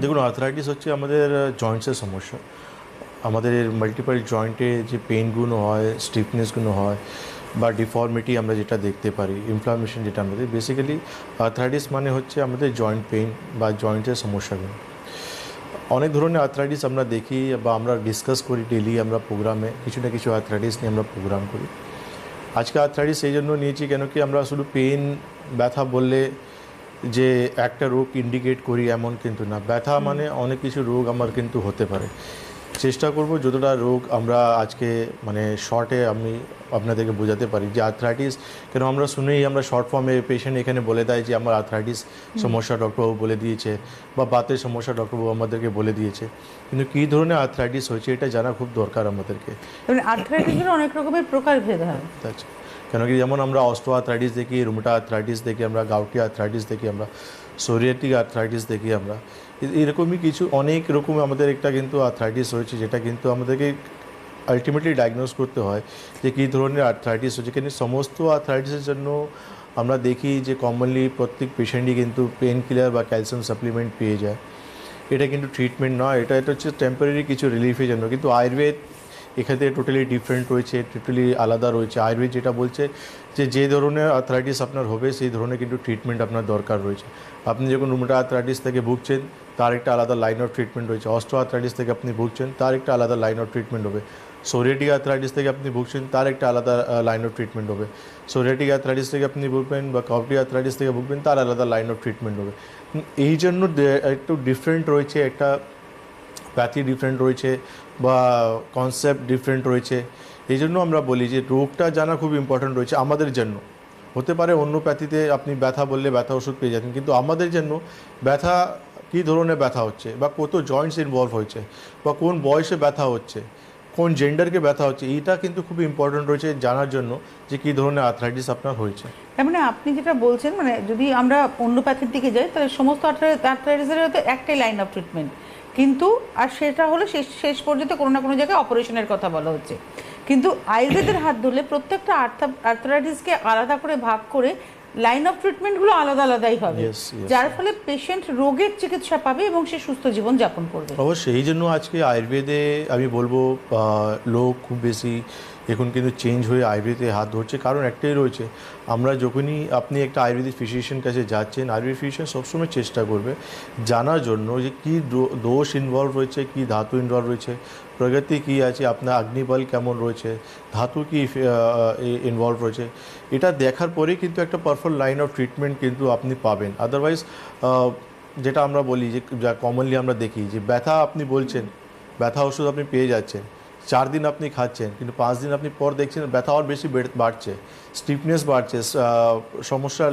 দেখুন আর্থরাইটিস হচ্ছে আমাদের জয়েন্টসের সমস্যা। আমাদের মাল্টিপল জয়েন্টে যে পেনগুলো হয় স্টিফনেসগুলো হয়, বা ডিফর্মিটি আমরা যেটা দেখতে পারি ইনফ্লামেশন যেটা আমাদের বেসিক্যালি আর্থরাইটিস মানে হচ্ছে আমাদের জয়েন্ট পেইন বা জয়েন্টের সমস্যাগুলো। অনেক ধরনের আর্থরাইটিস আমরা দেখি বা আমরা ডিসকাস করি ডেলি আমরা প্রোগ্রামে কিছু না কিছু আর্থরাইটিস নিয়ে আমরা প্রোগ্রাম করি। আজকে আর্থরাইটিস এই জন্য নিয়েছি কেন কি আমরা শুধু পেন ব্যথা বললে যে একটা রোগ ইন্ডিকেট করি এমন কিন্তু না। ব্যথা মানে অনেক কিছু রোগ আমার কিন্তু হতে পারে। চেষ্টা করব যতটা রোগ আমরা আজকে মানে শর্টে আমি আপনাদেরকে বোঝাতে পারি যে আর্থরাইটিস কেন আমরা শুনেই আমরা শর্ট ফর্মে পেশেন্ট এখানে বলে দেয় যে আমার আর্থরাইটিস সমস্যা ডক্টরবাবু বলে দিয়েছে বা বাতের সমস্যা ডক্টরবাবু আমাদেরকে বলে দিয়েছে। কিন্তু কী ধরনের আর্থরাইটিস হয়েছে এটা জানা খুব দরকার আমাদেরকে। আর্থ্রাইটিসের অনেক রকমের প্রকারভেদ হয়। আচ্ছা। কেন কি যেমন আমরা অস্টো আর্থরাইটিস দেখি রুমটা আর্থরাইটিস দেখি আমরা গাউটি আর্থরাইটিস দেখি আমরা সোরিয়াটিক আর্থরাইটিস দেখি আমরা এরকমই কিছু অনেক রকম আমাদের একটা কিন্তু আর্থরাইটিস রয়েছে যেটা কিন্তু আমাদেরকে আলটিমেটলি ডায়াগনোস করতে হয় যে কী ধরনের আর্থরাইটিস হচ্ছে। কিন্তু সমস্ত আর্থরাইটিসের জন্য আমরা দেখি যে কমনলি প্রত্যেক পেশেন্টই কিন্তু পেন কিলার বা ক্যালসিয়াম সাপ্লিমেন্ট পেয়ে যায়। এটা কিন্তু ট্রিটমেন্ট নয়, এটা এটা হচ্ছে টেম্পোরারি কিছু রিলিফের জন্য। কিন্তু আয়ুর্বেদ এখানে টোটালি ডিফারেন্ট রয়েছে টোটালি আলাদা রয়েছে। আয়ুর্বেদ যেটা বলছে যে যে ধরনের আর্থরাইটিস আপনার হবে, সেই ধরনের কিন্তু ট্রিটমেন্ট আপনার দরকার রয়েছে। আপনি যখন রুমটা আর্থরাইটিস থেকে ভুগছেন, তার একটা আলাদা লাইন অফ ট্রিটমেন্ট রয়েছে। অস্ট্রো আর্থরাইটিস থেকে আপনি ভুগছেন, তার একটা আলাদা লাইন অফ ট্রিটমেন্ট হবে। সোরিয়াটিক আর্থরাইটিস থেকে আপনি ভুগছেন, তার একটা আলাদা লাইন অফ ট্রিটমেন্ট হবে। সোরিয়াটিক আর্থরাইটিস থেকে আপনি ভুগবেন বা কাউটি আর্থরাইটিস থেকে ভুগবেন, তার আলাদা লাইন অফ ট্রিটমেন্ট হবে। এই জন্য একটু ডিফারেন্ট রয়েছে একটা প্যাথি ডিফারেন্ট রয়েছে বা কনসেপ্ট ডিফারেন্ট রয়েছে। এই জন্য আমরা বলি যে রোগটা জানা খুব ইম্পর্ট্যান্ট রয়েছে আমাদের জন্য। হতে পারে অন্য প্যাথিতে আপনি ব্যথা বললে ব্যথা ওষুধ পেয়ে যাবেন, কিন্তু আমাদের জন্য ব্যথা কী ধরনের ব্যথা হচ্ছে বা কত জয়েন্টস ইনভলভ হয়েছে বা কোন বয়সে ব্যথা হচ্ছে, কোন জেন্ডারকে ব্যথা হচ্ছে, এইটা কিন্তু খুব ইম্পর্ট্যান্ট রয়েছে জানার জন্য যে কী ধরনের আর্থরাইটিস আপনার হয়েছে। তার মানে আপনি যেটা বলছেন মানে যদি আমরা অন্য প্যাথির দিকে যাই, তাহলে সমস্ত আর্থ্রাইটিসের হয়তো একটাই লাইন অফ ট্রিটমেন্ট কিন্তু আর সেটা হলো শেষ শেষ পর্যন্ত কোনো না কোনো জায়গায় অপারেশনের কথা বলা হচ্ছে। কিন্তু আয়ুর্বেদের হাত ধরলে প্রত্যেকটা আর্থারাইটিসকে আলাদা করে ভাগ করে লাইন অফ ট্রিটমেন্টগুলো আলাদা আলাদাই হবে। যার ফলে পেশেন্ট রোগের চিকিৎসা পাবে এবং সে সুস্থ জীবন যাপন করবে। অবশ্যই এই জন্য আজকে আয়ুর্বেদে আমি বলব লোক খুব বেশি এখন কিন্তু চেঞ্জ হয়ে আয়ুর্বেদে হাত ধরছে। কারণ একটাই রয়েছে, আমরা যখনই আপনি একটা আয়ুর্বেদিক ফিজিশিয়ান কাছে যাচ্ছেন, আয়ুর্বেদিক ফিজিশিয়ান সবসময় চেষ্টা করবে জানার জন্য যে কী দোষ ইনভলভ রয়েছে, কী ধাতু ইনভলভ রয়েছে, প্রগতি কী আছে, আপনার আগ্নিবল কেমন রয়েছে, ধাতু কী ইনভলভ রয়েছে। এটা দেখার পরেই কিন্তু একটা পারফেক্ট লাইন অফ ট্রিটমেন্ট কিন্তু আপনি পাবেন। আদারওয়াইজ যেটা আমরা বলি যে, যা কমনলি আমরা দেখি যে, ব্যথা আপনি বলছেন, ব্যথা ওষুধ আপনি পেয়ে যাচ্ছেন চার দিন আপনি খাচ্ছেন কিন্তু পাঁচ দিন আপনি পর দেখছেন ব্যথা আর বেশি বাড়ছে স্টিফনেস বাড়ছে সমস্যার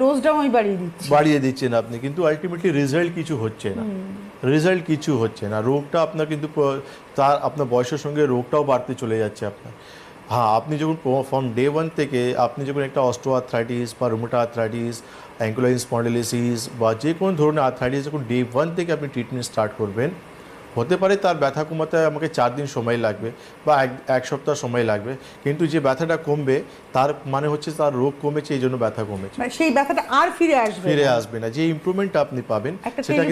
ডোজটাও আমি বাড়িয়ে দিচ্ছি। বাড়িয়ে দিচ্ছেন আপনি কিন্তু আলটিমেটলি রেজাল্ট কিছু হচ্ছে না। রেজাল্ট কিছু হচ্ছে না। রোগটা আপনার কিন্তু তার আপনার বয়সের সঙ্গে রোগটাও বাড়তে চলে যাচ্ছে আপনার। হ্যাঁ আপনি যখন ফ্রম ডে ওয়ান থেকে আপনি যখন একটা অস্ট্রো আর্থ্রাইটিস বা রুমোটা আর্থ্রাইটিস অ্যাঙ্কুলাইন স্পন্ডিলিসিস বা যে কোনো ধরনের আর্থ্রাইটিস যখন ডে ওয়ান থেকে আপনি ট্রিটমেন্ট স্টার্ট করবেন হতে পারে তার ব্যথা কমাতে আমাকে চার দিন সময় লাগবে বা এক এক সপ্তাহ সময় লাগবে কিন্তু যে ব্যথাটা কমবে তার মানে হচ্ছে তার রোগ কমেছে এই জন্য ব্যথা কমেছে। মানে সেই ব্যথাটা আর ফিরে আসবে ফিরে আসবে না। যে ইমপ্রুভমেন্ট আপনি পাবেন সেটা কিন্তু